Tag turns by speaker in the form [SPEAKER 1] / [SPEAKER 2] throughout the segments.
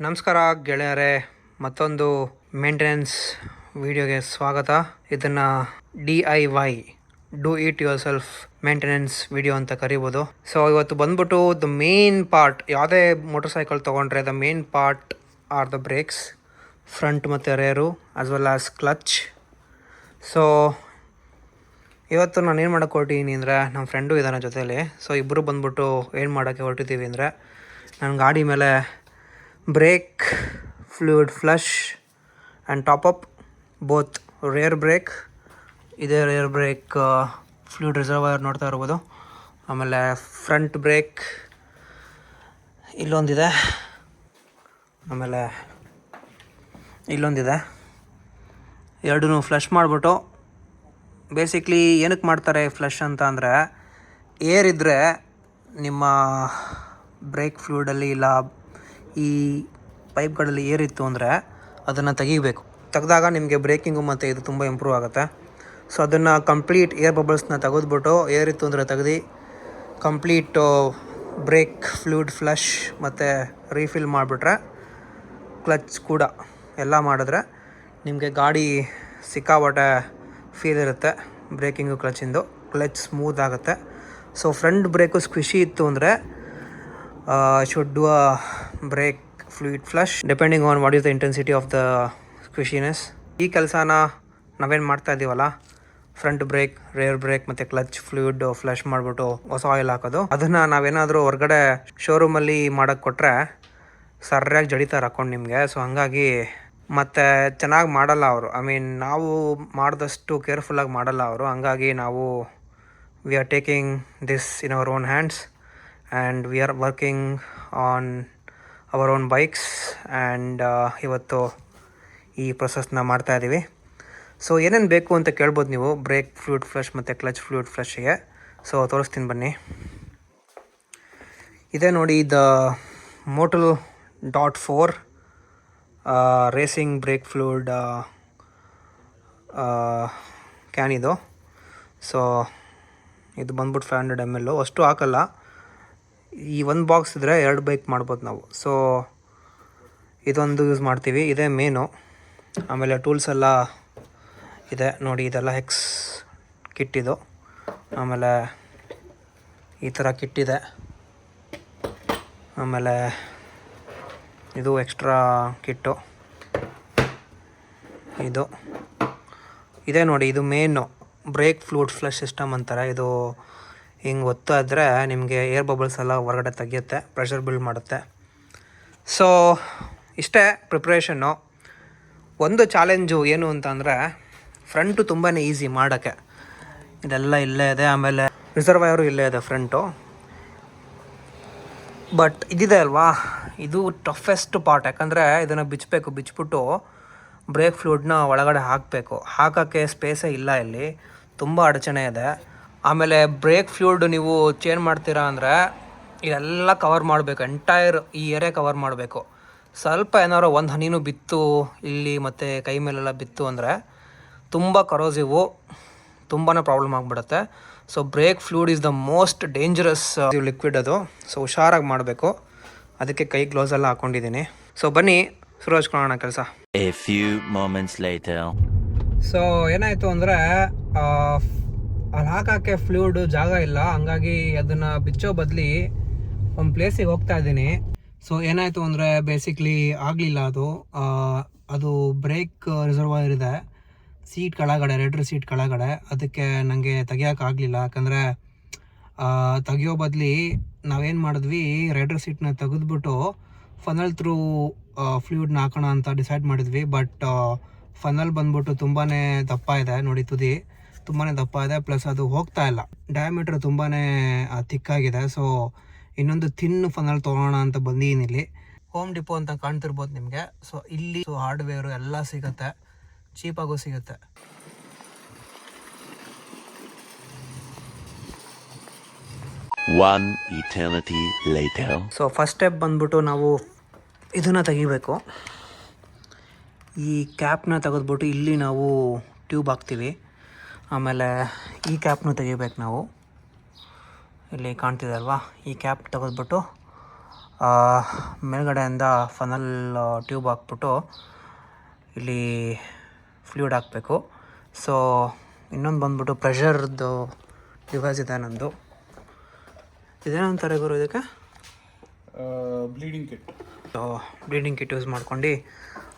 [SPEAKER 1] ನಮಸ್ಕಾರ ಗೆಳೆಯರೇ, ಮತ್ತೊಂದು ಮೇಂಟೆನೆನ್ಸ್ ವಿಡಿಯೋಗೆ ಸ್ವಾಗತ. ಇದನ್ನು D I Y do it yourself maintenance video ಅಂತ ಕರಿಬೋದು. ಸೊ ಇವತ್ತು ಬಂದ್ಬಿಟ್ಟು ದ ಮೇನ್ ಪಾರ್ಟ್ ಯಾವುದೇ ಮೋಟರ್ ಸೈಕಲ್ ತೊಗೊಂಡ್ರೆ the main part are the brakes front ಮತ್ತು rear as well as clutch so ಇವತ್ತು ನಾನು ಏನು ಮಾಡೋಕ್ಕೆ ಹೊರಟಿದ್ದೀನಿ ಅಂದರೆ ನಮ್ಮ ಫ್ರೆಂಡು ಇದ್ದಾನೆ ಜೊತೆಯಲ್ಲಿ ಸೊ ಇಬ್ಬರು ಬಂದ್ಬಿಟ್ಟು ಏನು ಮಾಡೋಕ್ಕೆ ಹೊರಟಿದ್ದೀವಿ ಅಂದರೆ ನನ್ನ ಗಾಡಿ ಮೇಲೆ brake, fluid flush and up both rear brake ಇದೇ ರೇರ್ ಬ್ರೇಕ್ ಫ್ಲೂಯಿಡ್ ರಿಸರ್ವರ್ ನೋಡ್ತಾ ಇರ್ಬೋದು. ಆಮೇಲೆ ಫ್ರಂಟ್ ಬ್ರೇಕ್ ಇಲ್ಲೊಂದಿದೆ. ಆಮೇಲೆ ಇಲ್ಲೊಂದಿದೆ. ಎರಡೂ ಫ್ಲಶ್ ಮಾಡಿಬಿಟ್ಟು ಬೇಸಿಕ್ಲಿ ಏನಕ್ಕೆ ಮಾಡ್ತಾರೆ ಫ್ಲಶ್ ಅಂತ ಅಂದರೆ ಏರ್ ಇದ್ದರೆ ನಿಮ್ಮ ಬ್ರೇಕ್ ಫ್ಲೂಡಲ್ಲಿ ಇಲ್ಲ ಈ ಪೈಪ್ಗಳಲ್ಲಿ ಏರಿತ್ತು ಅಂದರೆ ಅದನ್ನು ತೆಗಿಬೇಕು. ತೆಗೆದಾಗ ನಿಮಗೆ ಬ್ರೇಕಿಂಗು ಮತ್ತು ಇದು ತುಂಬ ಇಂಪ್ರೂವ್ ಆಗುತ್ತೆ. ಸೊ, ಅದನ್ನು ಕಂಪ್ಲೀಟ್ ಏರ್ ಬಬಲ್ಸ್ನ ತೆಗೆದ್ಬಿಟ್ಟು ಏರಿತ್ತು ಅಂದರೆ ತೆಗ್ದು ಕಂಪ್ಲೀಟು ಬ್ರೇಕ್ ಫ್ಲೂಡ್ ಫ್ಲಶ್ ಮತ್ತು ರೀಫಿಲ್ ಮಾಡಿಬಿಟ್ರೆ ಕ್ಲಚ್ ಕೂಡ ಎಲ್ಲ ಮಾಡಿದ್ರೆ ನಿಮಗೆ ಗಾಡಿ ಸಿಕ್ಕಾಪಟ್ಟೆ ಫೀಲ್ ಇರುತ್ತೆ ಬ್ರೇಕಿಂಗು ಕ್ಲಚಿಂದು ಕ್ಲಚ್ ಸ್ಮೂತ್ ಆಗುತ್ತೆ. ಸೊ, ಫ್ರಂಟ್ ಬ್ರೇಕು ಸ್ಕ್ವಿಶಿ ಇತ್ತು ಅಂದರೆ should do a brake fluid flush depending on what is the intensity of the squishiness. ಈ ಕೆಲಸನ ನಾವೇನು ಮಾಡ್ತಾ ಇದ್ದೀವಲ್ಲ ಫ್ರಂಟ್ ಬ್ರೇಕ್ ರೇರ್ ಬ್ರೇಕ್ ಮತ್ತೆ ಕ್ಲಚ್ ಫ್ಲೂಯಿಡ್ ಫ್ಲಶ್ ಮಾಡ್ಬಿಟ್ಟು ಹೊಸ ಆಯಿಲ್ ಹಾಕೋದು. ಅದನ್ನು ನಾವೇನಾದರೂ ಹೊರಗಡೆ ಶೋರೂಮಲ್ಲಿ ಮಾಡೋಕ್ಕೆ ಕೊಟ್ಟರೆ ಸರಿಯಾಗಿ ಜಡಿತಾರೆ ಅಕೌಂಟ್ ನಿಮಗೆ. ಸೊ ಹಂಗಾಗಿ ಮತ್ತೆ ಚೆನ್ನಾಗಿ ಮಾಡಲ್ಲ ಅವರು. ಐ ಮೀನ್ ನಾವು ಮಾಡಿದಷ್ಟು ಕೇರ್ಫುಲ್ಲಾಗಿ ಮಾಡಲ್ಲ ಅವರು. ಹಂಗಾಗಿ ನಾವು we are taking this in our own hands and we are working on our own bikes and ಇವತ್ತು ಈ ಪ್ರೊಸೆಸ್ನ ಮಾಡ್ತಾ ಇದ್ದೀವಿ ಸೊ ಏನೇನು ಬೇಕು ಅಂತ ಕೇಳ್ಬೋದು ನೀವು. ಬ್ರೇಕ್ ಫ್ಲೂಡ್ ಫ್ಲಶ್ ಮತ್ತು ಕ್ಲಚ್ ಫ್ಲೂಡ್ ಫ್ಲಶ್ಗೆ ಸೊ ತೋರಿಸ್ತೀನಿ ಬನ್ನಿ. ಇದೆ ನೋಡಿ the Motul dot four racing brake fluid can ಇದು. ಸೊ ಇದು ಬಂದ್ಬಿಟ್ಟು ಫೈವ್ ಹಂಡ್ರೆಡ್ ಎಂ ಎಲ್ಲು ಅಷ್ಟು ಹಾಕಲ್ಲ. ಈ ಒಂದು ಬಾಕ್ಸ್ ಇದ್ದರೆ ಎರಡು ಬೈಕ್ ಮಾಡ್ಬೋದು ನಾವು. ಸೊ ಇದೊಂದು ಯೂಸ್ ಮಾಡ್ತೀವಿ. ಇದೇ ಮೇನು ಆಮೇಲೆ ಟೂಲ್ಸ್ ಎಲ್ಲ ಇದೆ. ನೋಡಿ, ಇದೆಲ್ಲ ಹೆಕ್ಸ್ ಕಿಟ್ ಇದು. ಆಮೇಲೆ ಈ ಥರ ಕಿಟ್ ಇದೆ. ಆಮೇಲೆ ಇದು ಎಕ್ಸ್ಟ್ರಾ ಕಿಟ್ಟು ಇದು. ಇದೆ ನೋಡಿ, ಇದು main brake fluid flush system ಅಂತಾರೆ. ಇದು ಹಿಂಗೆ ಒತ್ತು ಇದ್ದರೆ ನಿಮಗೆ ಏರ್ ಬಬಲ್ಸ್ ಎಲ್ಲ ಹೊರಗಡೆ ತೆಗಿಯುತ್ತೆ ಪ್ರೆಷರ್ ಬಿಲ್ಡ್ ಮಾಡುತ್ತೆ. ಸೊ ಇಷ್ಟೇ ಪ್ರಿಪ್ರೇಷನ್ನು ಒಂದು ಚಾಲೆಂಜು ಏನು ಅಂತಂದರೆ ಫ್ರಂಟು ತುಂಬಾ ಈಸಿ ಮಾಡೋಕ್ಕೆ. ಇದೆಲ್ಲ ಇಲ್ಲೇ ಇದೆ, ಆಮೇಲೆ ರಿಸರ್ವಯರು ಇಲ್ಲೇ ಇದೆ ಫ್ರಂಟು ಬಟ್ ಇದಿದೆ ಅಲ್ವಾ, ಇದು ಟಫೆಸ್ಟ್ ಪಾರ್ಟ್ ಯಾಕಂದರೆ ಇದನ್ನು ಬಿಚ್ಚಬೇಕು ಬಿಚ್ಚಿಬಿಟ್ಟು ಬ್ರೇಕ್ ಫ್ಲೂಡ್ನ ಒಳಗಡೆ ಹಾಕಬೇಕು. ಹಾಕೋಕ್ಕೆ ಸ್ಪೇಸೇ ಇಲ್ಲ ಇಲ್ಲಿ, ತುಂಬ ಅಡಚಣೆ ಇದೆ. ಆಮೇಲೆ ಬ್ರೇಕ್ ಫ್ಲೂಡ್ ನೀವು ಚೇಂಜ್ ಮಾಡ್ತೀರಾ ಅಂದರೆ ಇದೆಲ್ಲ ಕವರ್ ಮಾಡಬೇಕು ಎಂಟೈರ್ ಈ ಏರಿಯಾ ಕವರ್ ಮಾಡಬೇಕು. ಸ್ವಲ್ಪ ಏನಾದ್ರು ಒಂದು ಹನಿನೂ ಬಿತ್ತು ಇಲ್ಲಿ ಮತ್ತು ಕೈ ಮೇಲೆಲ್ಲ ಬಿತ್ತು ಅಂದರೆ ತುಂಬ ಕರೋಸಿವು ತುಂಬಾ ಪ್ರಾಬ್ಲಮ್ ಆಗಿಬಿಡುತ್ತೆ. So brake fluid is the most dangerous liquid ಅದು. ಸೊ ಹುಷಾರಾಗಿ ಮಾಡಬೇಕು. ಅದಕ್ಕೆ ಕೈ ಗ್ಲೌಸ್ ಎಲ್ಲ ಹಾಕೊಂಡಿದ್ದೀನಿ. ಸೊ ಬನ್ನಿ ಶುರು ಹಚ್ಕೊಳ್ಳೋಣ ಕೆಲಸ. ಸೊ ಏನಾಯಿತು ಅಂದರೆ ಅಲ್ಲಿ ಹಾಕೋಕ್ಕೆ ಫ್ಲೂಡ್ ಜಾಗ ಇಲ್ಲ. ಹಂಗಾಗಿ ಅದನ್ನು ಬಿಚ್ಚೋ ಬದಲಿ ಒಂದು ಪ್ಲೇಸಿಗೆ ಹೋಗ್ತಾ ಇದ್ದೀನಿ. ಸೊ ಏನಾಯಿತು ಅಂದರೆ ಬೇಸಿಕ್ಲಿ ಆಗಲಿಲ್ಲ ಅದು. ಅದು ಬ್ರೇಕ್ ರಿಸರ್ವರ್ ಇದೆ. ಸೀಟ್ ಕೆಳಗಡೆ ರೆಡ್ರ್ ಸೀಟ್ ಕೆಳಗಡೆ. ಅದಕ್ಕೆ ನನಗೆ ತೆಗಿಯೋಕ್ಕಾಗಲಿಲ್ಲ ಯಾಕಂದರೆ ತೆಗಿಯೋ ಬದಲಿ ನಾವೇನು ಮಾಡಿದ್ವಿ ರೆಡ್ರ್ ಸೀಟ್ನ ತೆಗೆದ್ಬಿಟ್ಟು ಫನಲ್ ಥ್ರೂ ಫ್ಲೂಯಿಡ್ನ ಹಾಕೋಣ ಅಂತ ಡಿಸೈಡ್ ಮಾಡಿದ್ವಿ. ಬಟ್ ಫನಲ್ ಬಂದ್ಬಿಟ್ಟು ತುಂಬಾ ದಪ್ಪ ಇದೆ ನೋಡಿ ತುದಿ. ತುಂಬಾ ದಪ್ಪ ಇದೆ ಪ್ಲಸ್ ಅದು ಹೋಗ್ತಾ ಇಲ್ಲ. ಡಯಾಮೀಟ್ರ್ ತುಂಬಾ ತಿಕ್ಕಾಗಿದೆ ಸೊ ಇನ್ನೊಂದು ಥಿನ್ ಫನಲ್ ತೊಗೋಣ ಅಂತ ಬಂದಿದ್ದೀನಿ ಇಲ್ಲಿ. ಹೋಮ್ ಡಿಪೋ ಅಂತ ಕಾಣ್ತಿರ್ಬೋದು ನಿಮಗೆ. ಸೊ ಇಲ್ಲಿ ಹಾರ್ಡ್ವೇರು ಎಲ್ಲ ಸಿಗುತ್ತೆ. ಚೀಪಾಗೂ ಸಿಗುತ್ತೆ.
[SPEAKER 2] One eternity later.
[SPEAKER 1] So first step ಬಂದ್ಬಿಟ್ಟು ನಾವು ಇದನ್ನು ತೆಗಿಬೇಕು. ಈ ಕ್ಯಾಪ್ನ ತೆಗೆದ್ಬಿಟ್ಟು ಇಲ್ಲಿ ನಾವು ಟ್ಯೂಬ್ ಹಾಕ್ತೀವಿ. ಆಮೇಲೆ ಈ ಕ್ಯಾಪ್ನು ತೆಗಿಬೇಕು ನಾವು. ಇಲ್ಲಿ ಕಾಣ್ತಿದ್ದಲ್ವಾ ಈ ಕ್ಯಾಪ್ ತೆಗೆದ್ಬಿಟ್ಟು ಮೇಲ್ಗಡೆಯಿಂದ ಫನಲ್ ಟ್ಯೂಬ್ ಹಾಕ್ಬಿಟ್ಟು ಇಲ್ಲಿ ಫ್ಲೂಯಿಡ್ ಹಾಕಬೇಕು. ಸೊ ಇನ್ನೊಂದು ಬಂದ್ಬಿಟ್ಟು ಪ್ರೆಷರ್ದು ಡಿವೈಸ್ ಇದೆ ನಂದು. ಇದೇನಂತಾರೆ ಗುರು ಇದಕ್ಕೆ?
[SPEAKER 3] Bleeding kit
[SPEAKER 1] bleeding kit use ಮಾಡ್ಕೊಂಡು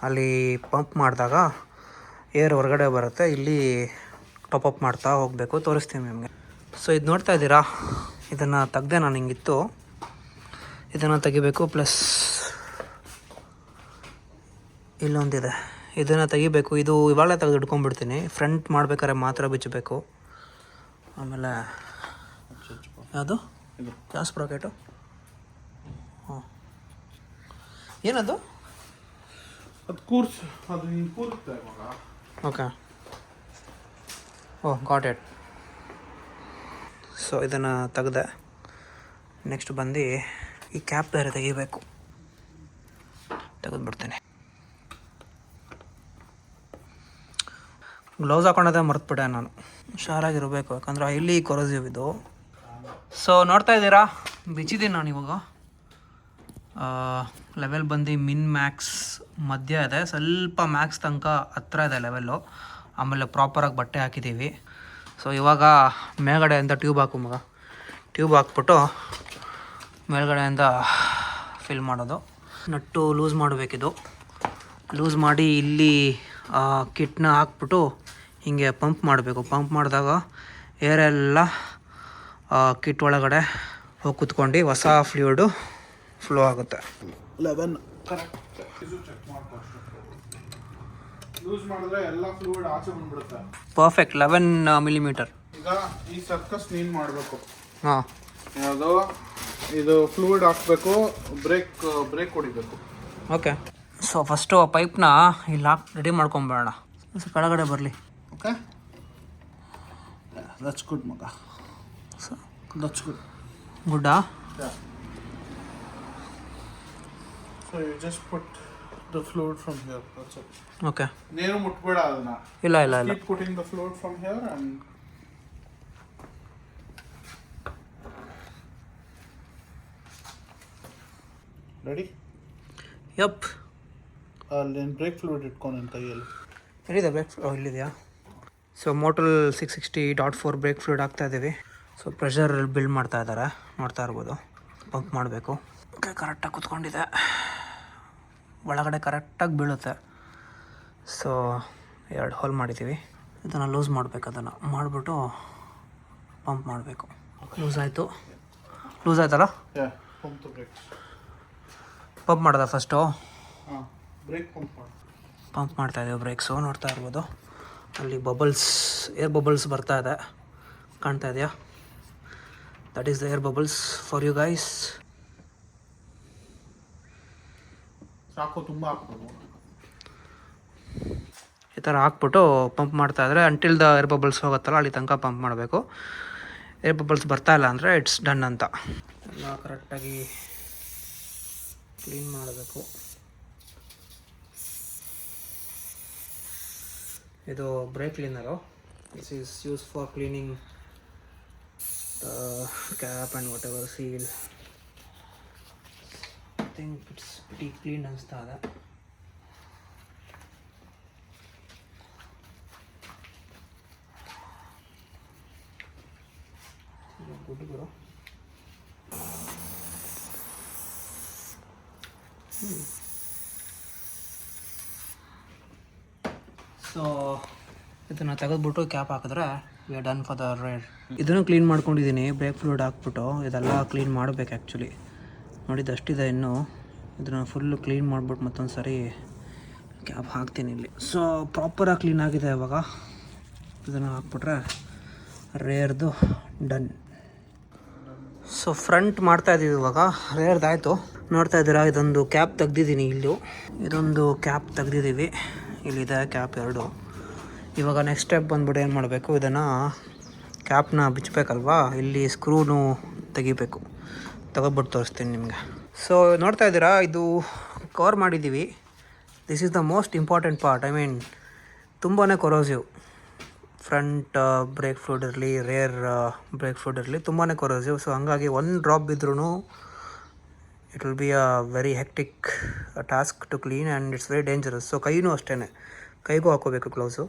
[SPEAKER 1] ಅಲ್ಲಿ ಪಂಪ್ ಮಾಡಿದಾಗ ಏರ್ ಹೊರಗಡೆ ಬರುತ್ತೆ. ಇಲ್ಲಿ ಟಾಪ್ ಅಪ್ ಮಾಡ್ತಾ ಹೋಗಬೇಕು ತೋರಿಸ್ತೀನಿ ನಿಮಗೆ. ಸೊ ಇದು ನೋಡ್ತಾ ಇದ್ದೀರಾ? ಇದನ್ನು ತೆಗ್ದೆ ನಾನು ಹಿಂಗಿತ್ತು. ಇದನ್ನು ತೆಗಿಬೇಕು ಪ್ಲಸ್ ಇಲ್ಲೊಂದಿದೆ. ಇದನ್ನು ತೆಗಿಬೇಕು ಇದು ಇವಾಗಲೇ ತೆಗೆದು ಇಟ್ಕೊಂಡ್ಬಿಡ್ತೀನಿ. ಫ್ರಂಟ್ ಮಾಡ್ಬೇಕಾದ್ರೆ ಮಾತ್ರ ಬಿಚ್ಚಬೇಕು. ಆಮೇಲೆ ಯಾವುದು? ಗ್ಯಾಸ್ ಪ್ರಾಕೆಟು ಹಾಂ. ಏನದು?
[SPEAKER 3] ಅದು ಕೂರ್ಸ್ ಅದು
[SPEAKER 1] okay oh got it so ಇದನ್ನು ತೆಗೆದೆ ನೆಕ್ಸ್ಟ್ ಬಂದು ಈ ಕ್ಯಾಪ್ ಬೇರೆ ತೆಗಿಬೇಕು. ತೆಗೆದ್ಬಿಡ್ತೇನೆ. ಗ್ಲೌಸ್ ಹಾಕೊಂಡದೇ ಮರ್ತ್ಬಿಟ್ಟೆ ನಾನು. ಹುಷಾರಾಗಿರಬೇಕು, ಯಾಕಂದ್ರೆ ಇಲ್ಲಿ ಕೊರೋಸಿವ್ ಇದು. ಸೊ ನೋಡ್ತಾ ಇದ್ದೀರಾ? ಬಿಚ್ಚಿದ್ದೀನಿ ನಾನು ಇವಾಗ. ಲೆವೆಲ್ ಬಂದು ಮಿನ್ ಮ್ಯಾಕ್ಸ್ ಮಧ್ಯ ಇದೆ. ಸ್ವಲ್ಪ ಮ್ಯಾಕ್ಸ್ ತನಕ ಹತ್ರ ಇದೆ ಲೆವೆಲ್ಲು ಆಮೇಲೆ ಪ್ರಾಪರಾಗಿ ಬಟ್ಟೆ ಹಾಕಿದ್ದೀವಿ. ಸೊ ಇವಾಗ ಮೇಲ್ಗಡೆಯಿಂದ ಟ್ಯೂಬ್ ಹಾಕು ಮಗ. ಟ್ಯೂಬ್ ಹಾಕ್ಬಿಟ್ಟು ಮೇಲ್ಗಡೆಯಿಂದ ಫಿಲ್ ಮಾಡೋದು. Nut loose ಮಾಡಬೇಕಿದು. ಲೂಸ್ ಮಾಡಿ ಇಲ್ಲಿ ಕಿಟ್ನ ಹಾಕ್ಬಿಟ್ಟು ಹೀಗೆ ಪಂಪ್ ಮಾಡಬೇಕು. ಪಂಪ್ ಮಾಡಿದಾಗ ಏರೆಲ್ಲ ಕಿಟ್ ಒಳಗಡೆ ಹೋಗಿ ಕುತ್ಕೊಂಡು ಹೊಸ ಫ್ಲೂಯಿಡು ಫ್ಲೋ ಆಗುತ್ತೆ.
[SPEAKER 3] ಲೆವೆನ್ ಕರೆಕ್ಟ್ ಯೂಸ್ ಮಾಡಿದ್ರೆ ಎಲ್ಲ ಫ್ಲೂಯಿಡ್ ಆಚೆ ಬಂದ್ಬಿಡುತ್ತೆ.
[SPEAKER 1] ಪರ್ಫೆಕ್ಟ್ ಲೆವೆನ್ ಮಿಲಿಮೀಟರ್
[SPEAKER 3] ಈಗ ಈ ಸರ್ಕಸ್ ನೀನ್ ಮಾಡಬೇಕು.
[SPEAKER 1] ಹಾಂ.
[SPEAKER 3] ಯಾವುದು? ಇದು ಫ್ಲೂಯಿಡ್ ಹಾಕ್ಬೇಕು ಬ್ರೇಕ್ ಬ್ರೇಕ್ ಹೊಡಿಬೇಕು.
[SPEAKER 1] ಓಕೆ ಸೊ ಫಸ್ಟು ಆ ಪೈಪ್ನ ಇಲ್ಲಿ ಹಾಕಿ ರೆಡಿ ಮಾಡ್ಕೊಂಬರೋಣ ಸೊ ಕೆಳಗಡೆ ಬರಲಿ.
[SPEAKER 3] ಓಕೆ ದಟ್ಸ್ ಗುಡ್ ಮಗ.
[SPEAKER 1] So
[SPEAKER 3] that's good
[SPEAKER 1] ಗುಡ್ಡಾ?
[SPEAKER 3] So you just put the fluid from here. That's it.
[SPEAKER 1] Okay
[SPEAKER 3] ನೀರು ಮುಟ್ಬೇಡ ಅದನ್ನ
[SPEAKER 1] ಇಲ್ಲ ಇಲ್ಲ ಇಲ್ಲ
[SPEAKER 3] keep putting the fluid from here and ready
[SPEAKER 1] yup
[SPEAKER 3] ಅಲ್ಲಿ ಬ್ರೇಕ್ ಫ್ಲೂಯಿಡ್ ಇಟ್ಕೊಂಡು ಅಂತ ಕೈಯಲ್ಲಿ
[SPEAKER 1] ಎಲ್ಲಿದೆ brake ಇಲ್ಲಿದೆಯಾ so Motul six sixty dot four brake fluid ಹಾಕ್ತಾ ಇದ್ದೀವಿ ಸೊ ಪ್ರೆಷರ್ ಬಿಲ್ಡ್ ಮಾಡ್ತಾ ಇದ್ದಾರೆ ನೋಡ್ತಾ ಇರ್ಬೋದು. ಪಂಪ್ ಮಾಡಬೇಕು. ಓಕೆ ಕರೆಕ್ಟಾಗಿ ಕುತ್ಕೊಂಡಿದೆ. ಒಳಗಡೆ ಕರೆಕ್ಟಾಗಿ ಬೀಳುತ್ತೆ. ಸೊ ಎರಡು ಹೋಲ್ ಮಾಡಿದ್ದೀವಿ. ಇದನ್ನು ಲೂಸ್ ಮಾಡಬೇಕು ಅದನ್ನು. ಮಾಡಿಬಿಟ್ಟು ಪಂಪ್ ಮಾಡಬೇಕು. ಲೂಸ್ ಆಯಿತು. ಲೂಸ್ ಆಯ್ತಲ್ಲ?
[SPEAKER 3] ಪಂಪ್
[SPEAKER 1] ಮಾಡ್ದ ಫಸ್ಟು?
[SPEAKER 3] ಹಾಂ ಬ್ರೇಕ್ ಪಂಪ್ ಮಾಡಿ.
[SPEAKER 1] ಪಂಪ್ ಮಾಡ್ತಾ ಇದ್ದೀವಿ ಬ್ರೇಕ್ಸು ನೋಡ್ತಾ ಇರ್ಬೋದು. ಅಲ್ಲಿ ಬಬಲ್ಸ್ ಏರ್ ಬಬಲ್ಸ್ ಬರ್ತಾ ಇದೆ. ಕಾಣ್ತಾ ಇದೆಯಾ? That is the air bubbles for you guys
[SPEAKER 3] ಸಾಕು ತುಂಬ ಹಾಕ್ಬೋದು.
[SPEAKER 1] ಈ ಥರ ಹಾಕ್ಬಿಟ್ಟು ಪಂಪ್ ಮಾಡ್ತಾ ಇದ್ರೆ ಅಂಟಿಲ್ ದ ಏರ್ ಬಬಲ್ಸ್ ಹೋಗುತ್ತಲ್ಲ ಅಲ್ಲಿ ತನಕ ಪಂಪ್ ಮಾಡಬೇಕು. ಏರ್ ಬಬಲ್ಸ್ ಬರ್ತಾ ಇಲ್ಲ ಅಂದರೆ ಇಟ್ಸ್ ಡನ್ ಅಂತ. ಎಲ್ಲ ಕರೆಕ್ಟಾಗಿ ಕ್ಲೀನ್ ಮಾಡಬೇಕು. ಇದು brake cleaner this is use for cleaning cap and whatever seal think it's tea clean ಅನಿಸ್ತಾ ಇದೆ ಗುಡ್ ಸೊ ಇದನ್ನು ತೆಗೆದ್ಬಿಟ್ಟು ಕ್ಯಾಪ್ ಹಾಕಿದ್ರೆ we are done for the ride ಇದನ್ನು ಕ್ಲೀನ್ ಮಾಡ್ಕೊಂಡಿದ್ದೀನಿ ಬ್ರೇಕ್ ಫ್ಲೂಡ್ ಹಾಕ್ಬಿಟ್ಟು, ಇದೆಲ್ಲ ಕ್ಲೀನ್ ಮಾಡಬೇಕು ಆ್ಯಕ್ಚುಲಿ ನೋಡಿದ್ದು ಅಷ್ಟಿದೆ ಇನ್ನು. ಇದನ್ನು ಫುಲ್ಲು ಕ್ಲೀನ್ ಮಾಡಿಬಿಟ್ಟು ಮತ್ತೊಂದು ಸಾರಿ ಕ್ಯಾಪ್ ಹಾಕ್ತೀನಿ ಇಲ್ಲಿ. ಸೊ ಪ್ರಾಪರಾಗಿ ಕ್ಲೀನ್ ಆಗಿದೆ ಇವಾಗ. ಇದನ್ನು ಹಾಕ್ಬಿಟ್ರೆ ರೇರ್ದು ಡನ್ ಸೊ ಫ್ರಂಟ್ ಮಾಡ್ತಾ ಇದ್ದೀವಿ ಇವಾಗ. ರೇರ್ದಾಯಿತು ನೋಡ್ತಾ ಇದ್ದೀರಾ, ಇದೊಂದು ಕ್ಯಾಪ್ ತೆಗ್ದಿದ್ದೀನಿ ಇಲ್ಲಿ. ಇದೊಂದು ಕ್ಯಾಪ್ ತೆಗ್ದಿದ್ದೀವಿ. ಇಲ್ಲಿದೆ ಕ್ಯಾಪ್ ಎರಡು. ಇವಾಗ ನೆಕ್ಸ್ಟ್ ಸ್ಟೆಪ್ ಬಂದ್ಬಿಟ್ಟು ಏನು ಮಾಡಬೇಕು? ಇದನ್ನು ಕ್ಯಾಪ್ನ ಬಿಚ್ಚಬೇಕಲ್ವಾ ಇಲ್ಲಿ ಸ್ಕ್ರೂನು ತೆಗಿಬೇಕು. ತಗೊಬಿಟ್ಟು ತೋರಿಸ್ತೀನಿ ನಿಮಗೆ. ಸೊ ನೋಡ್ತಾ ಇದ್ದೀರಾ, ಇದು ಕವರ್ ಮಾಡಿದ್ದೀವಿ. This is the most important part I mean ತುಂಬಾ ಕೊರೋಸಿವ್ ಫ್ರಂಟ್ ಬ್ರೇಕ್ ಫ್ಲೂಡ್ ಇರಲಿ ರೇರ್ ಬ್ರೇಕ್ ಫ್ಲೂಡ್ ಇರಲಿ ತುಂಬಾ ಕೊರೋಸಿವ್ ಸೊ ಹಂಗಾಗಿ one drop ಬಿದ್ರೂ it will be a very hectic task to clean and it's very dangerous so ಕೈನೂ ಅಷ್ಟೇ ಕೈಗೂ ಹಾಕೋಬೇಕು gloves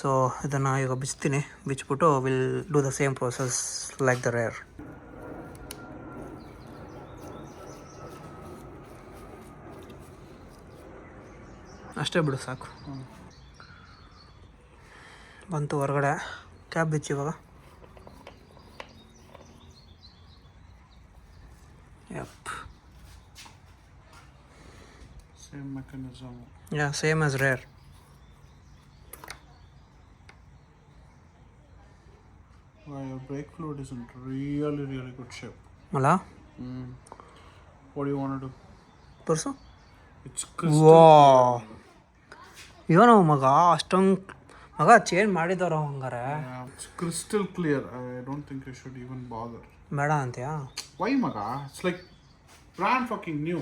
[SPEAKER 1] so ಇದನ್ನು ಈಗ ಬಿಚ್ತೀನಿ. ಬಿಚ್ಬಿಟ್ಟು will do the same process like the rear ಅಷ್ಟೇ ಬಿಡು ಸಾಕು ಬಂತು ಹೊರಗಡೆ ಕ್ಯಾಬ್ ಬಿಚ್ಚಿ ಇವಾಗ yup
[SPEAKER 3] same mechanism
[SPEAKER 1] yeah same as rear
[SPEAKER 3] your brake fluid is in really really good shape
[SPEAKER 1] ಅಲ್ಲ
[SPEAKER 3] what do you want to do
[SPEAKER 1] ತೋರಿಸು
[SPEAKER 3] it's
[SPEAKER 1] ವಾ ಏನೋ ಮಗ ಅಷ್ಟೊಂದು ಮಗ ಚೇಂಜ್ ಮಾಡಿದವ್ರ ಹಂಗಾರೆ
[SPEAKER 3] Yeah, it's crystal clear. I don't think you should even bother.
[SPEAKER 1] ಬೇಡ ಅಂತೀಯಾ
[SPEAKER 3] Why, Maga? It's like brand fucking new.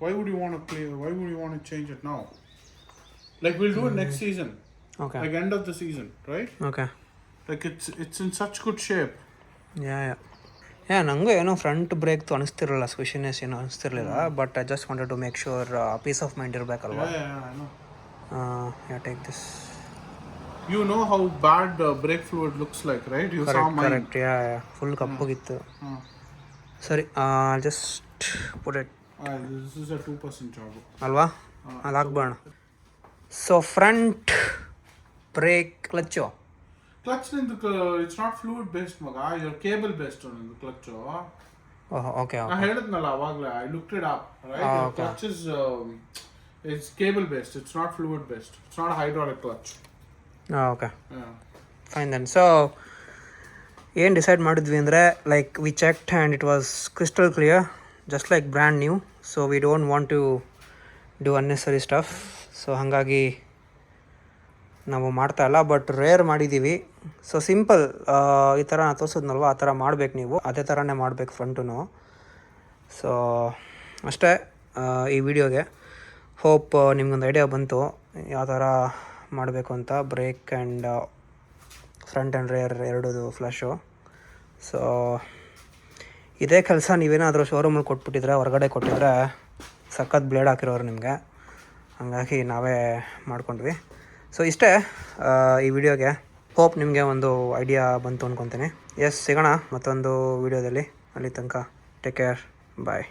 [SPEAKER 3] Why would you want to play? Why would you want to change it now? Like we'll do it next season,
[SPEAKER 1] okay
[SPEAKER 3] like end of the season, right?
[SPEAKER 1] Okay
[SPEAKER 3] Like it's it's in such good shape.
[SPEAKER 1] Yeah yeah yeah ನನಗೂ ಏನೋ front brake ಅನಿಸ್ತಿರಲ್ಲ squishiness ಏನೋ ಅನಿಸ್ತಿರ್ಲಿಲ್ಲ but I just wanted to make sure peace of mind ಇರಬೇಕಲ್ವಾ? Take this
[SPEAKER 3] you know how bad brake fluid looks like right you saw
[SPEAKER 1] my
[SPEAKER 3] correct
[SPEAKER 1] yeah yeah full ಕಪ್ಪಗಿತ್ತು ಸರಿ just
[SPEAKER 3] put it is a two percent job.
[SPEAKER 1] ಅಲ್ವಾ? ಅಲ್ಲಿ ಹಾಕ್ಬೋಣ so front brake
[SPEAKER 3] clutch Not fluid based, Maga. your cable based on the clutch. oh.
[SPEAKER 1] okay okay
[SPEAKER 3] I heard it ಅವಾಗಲೇ I looked it up right
[SPEAKER 1] Ah,
[SPEAKER 3] um, it's cable based it's not fluid based it's not a hydraulic clutch okay
[SPEAKER 1] fine then so ಏನು decide ಮಾಡಿದ್ವಿ ಅಂದರೆ like we checked and it was crystal clear just like brand new so we don't want to do unnecessary stuff so ಹಾಗಾಗಿ ನಾವು ಮಾಡ್ತಾ ಇಲ್ಲ but rear ಮಾಡಿದ್ದೀವಿ so simple ಈ ಥರ ನಾನು ತೋರಿಸಿದ್ನಲ್ವ? ಆ ಥರ ಮಾಡಬೇಕು ನೀವು. ಅದೇ ಥರನೇ ಮಾಡಬೇಕು ಫ್ರಂಟು ಸೊ ಅಷ್ಟೇ ಈ ವಿಡಿಯೋಗೆ. ಹೋಪ್ ನಿಮ್ಗೊಂದು ಐಡಿಯಾ ಬಂತು. ಯಾವ ಥರ ಮಾಡಬೇಕು ಅಂತ brake and front and rear ಎರಡೂ ಫ್ಲಶು ಸೊ ಇದೇ ಕೆಲಸ ನೀವೇನಾದರೂ ಶೋರೂಮಲ್ಲಿ ಕೊಟ್ಬಿಟ್ಟಿದ್ರೆ, ಹೊರಗಡೆ ಕೊಟ್ಟಿದ್ರೆ, ಸಖತ್ ಬ್ಲೇಡ್ ಹಾಕಿರೋರು ನಿಮಗೆ. ಹಾಗಾಗಿ ನಾವೇ ಮಾಡ್ಕೊಂಡ್ವಿ. ಸೊ ಇಷ್ಟೇ ಈ ವಿಡಿಯೋಗೆ ಹೋಪ್ ನಿಮಗೆ ಒಂದು ಐಡಿಯಾ ಬಂತು ಅಂದ್ಕೊತೀನಿ ಎಸ್ ಸಿಗೋಣ ಮತ್ತೊಂದು ವಿಡಿಯೋದಲ್ಲಿ. ಅಲ್ಲಿ ತನಕ ಟೇಕ್ ಕೇರ್ ಬಾಯ್